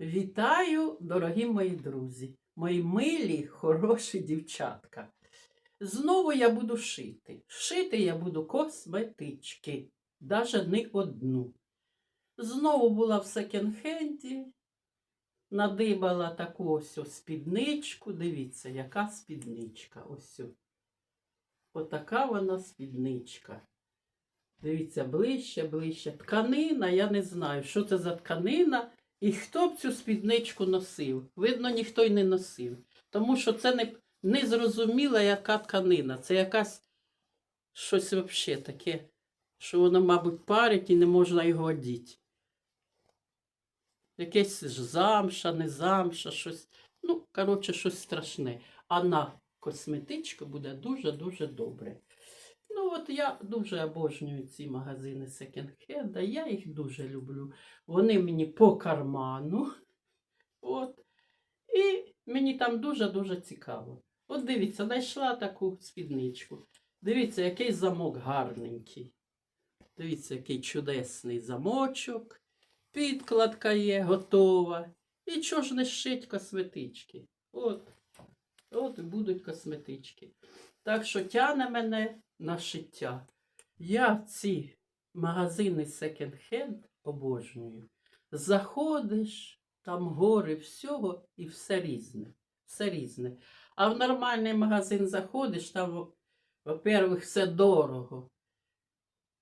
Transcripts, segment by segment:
Вітаю, дорогі мої друзі, мої милі, хороші дівчатка. Знову я буду шити. Шити я буду косметички, навіть не одну. Знову була в секонд-хенді, надибала таку ось спідничку. Дивіться, яка спідничка. Ось. Отака вона спідничка. Дивіться, ближче, ближче. Тканина, я не знаю, що це за тканина. І хто б цю спідничку носив? Видно, ніхто й не носив. Тому що це не, не зрозуміла, яка тканина. Це якась щось взагалі таке, що воно, мабуть, парить і не можна його одіти. Якесь ж замша, не замша, щось. Ну, коротше, щось страшне. А на косметичку буде дуже-дуже добре. От я дуже обожнюю ці магазини секонд-хенда, я їх дуже люблю. Вони мені по карману. От. І мені там дуже-дуже цікаво. От дивіться, знайшла таку спідничку. Дивіться, який замок гарненький. Дивіться, який чудесний замочок. Підкладка є готова. І чого ж не шить косметички? От. От будуть косметички. Так що тяне мене на шиття. Я ці магазини секонд-хенд обожнюю. Заходиш, там гори всього і все різне. Все різне. А в нормальний магазин заходиш, там, во- во-первых, все дорого.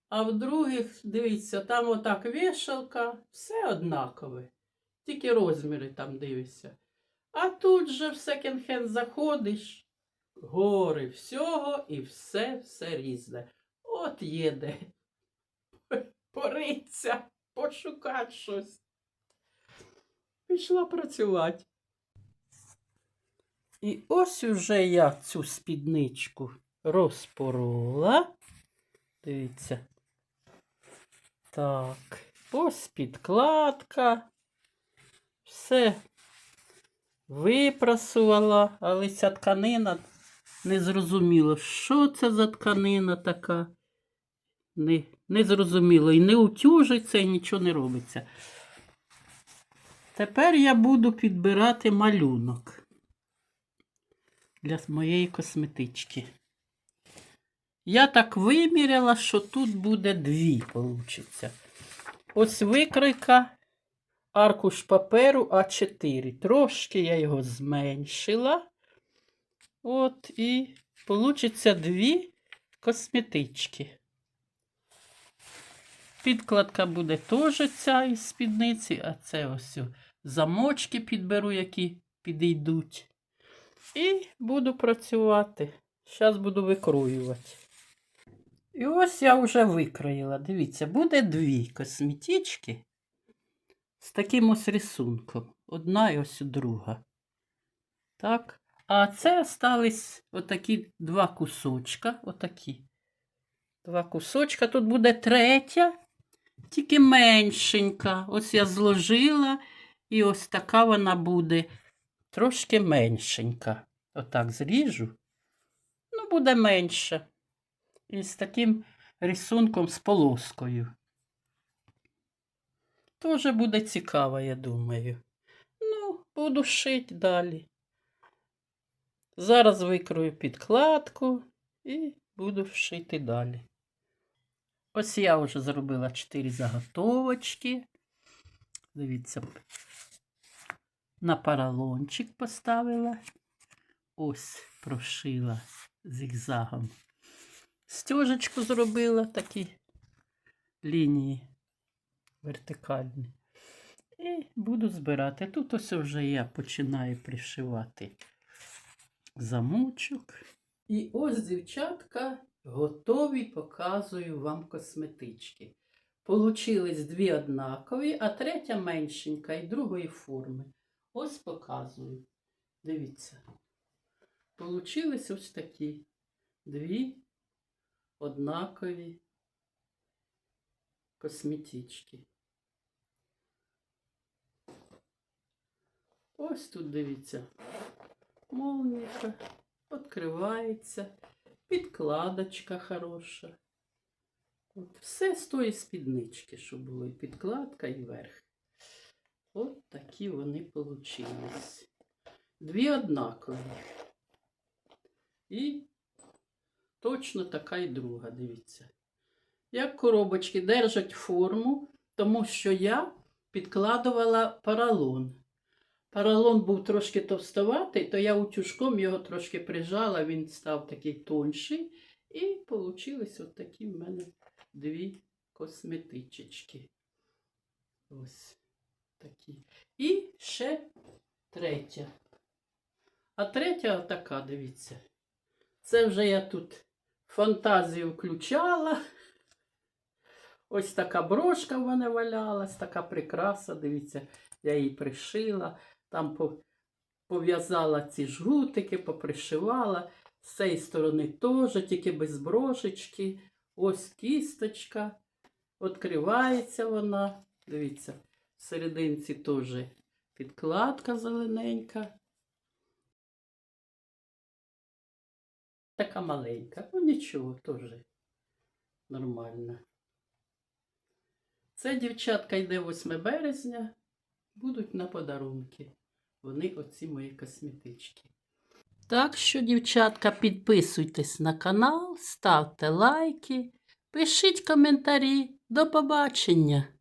А в других, дивіться, там отак вішалка, все однакове. Тільки розміри там дивишся. А тут же в секонд-хенд заходиш, гори всього і все, все різне. От їде. Пориться, пошукати щось. Пішла працювати. І ось уже я цю спідничку розпорола. Дивіться. Так, ось підкладка. Все випрасувала, але ця тканина не зрозуміло, що це за тканина така. Не, не зрозуміло. І не утюжиться, і нічого не робиться. Тепер я буду підбирати малюнок для моєї косметички. Я так виміряла, що тут буде дві, получиться. Ось викройка аркуш паперу А4. Трошки я його зменшила. От, і получиться дві косметички. Підкладка буде теж ця із спідниці, а це ось замочки підберу, які підійдуть. І буду працювати. Зараз буду викроювати. І ось я вже викроїла. Дивіться, буде дві косметички з таким ось рисунком. Одна і ось друга. Так. А це остались отакі два кусочка. Отакі. Два кусочка. Тут буде третя, тільки меншенька. Ось я зложила, і ось така вона буде трошки меншенька. Отак зріжу. Ну, буде менше. І з таким рисунком з полоскою. Тоже буде цікаво, я думаю. Ну, буду шити далі. Зараз викрою підкладку і буду шити далі. Ось я вже зробила 4 заготовочки. Дивіться, на поролончик поставила. Ось прошила зігзагом. Стежечку зробила такі лінії вертикальні. І буду збирати. Тут ось вже я починаю пришивати замочок. І ось, дівчатка, готові показую вам косметички. Получились дві однакові, а третя меншенька і другої форми. Ось показую. Дивіться. Получились ось такі дві однакові косметички. Ось тут дивіться. Молника відкривається, підкладочка хороша. От, все з тої спіднички, що було, і підкладка, і верх. От такі вони получились. Дві однакові. І точно така і друга, дивіться. Як коробочки держать форму, тому що я підкладувала поролон. Поролон був трошки товстоватий, то я утюжком його трошки прижала, він став такий тонший. І получились от такі в мене дві косметичечки. Ось такі. І ще третя. А третя така, дивіться. Це вже я тут фантазію включала. Ось така брошка в мене валялась, така прикраса, дивіться, я її пришила, там пов'язала ці жгутики, попришивала. З цієї сторони теж, тільки без брошечки. Ось кісточка. Відкривається вона. Дивіться, в теж підкладка зелененька. Така маленька. Ну нічого, теж нормально. Це дівчатка йде 8 березня. Будуть на подарунки. Вони оці мої косметички. Так що, дівчатка, підписуйтесь на канал, ставте лайки, пишіть коментарі. До побачення!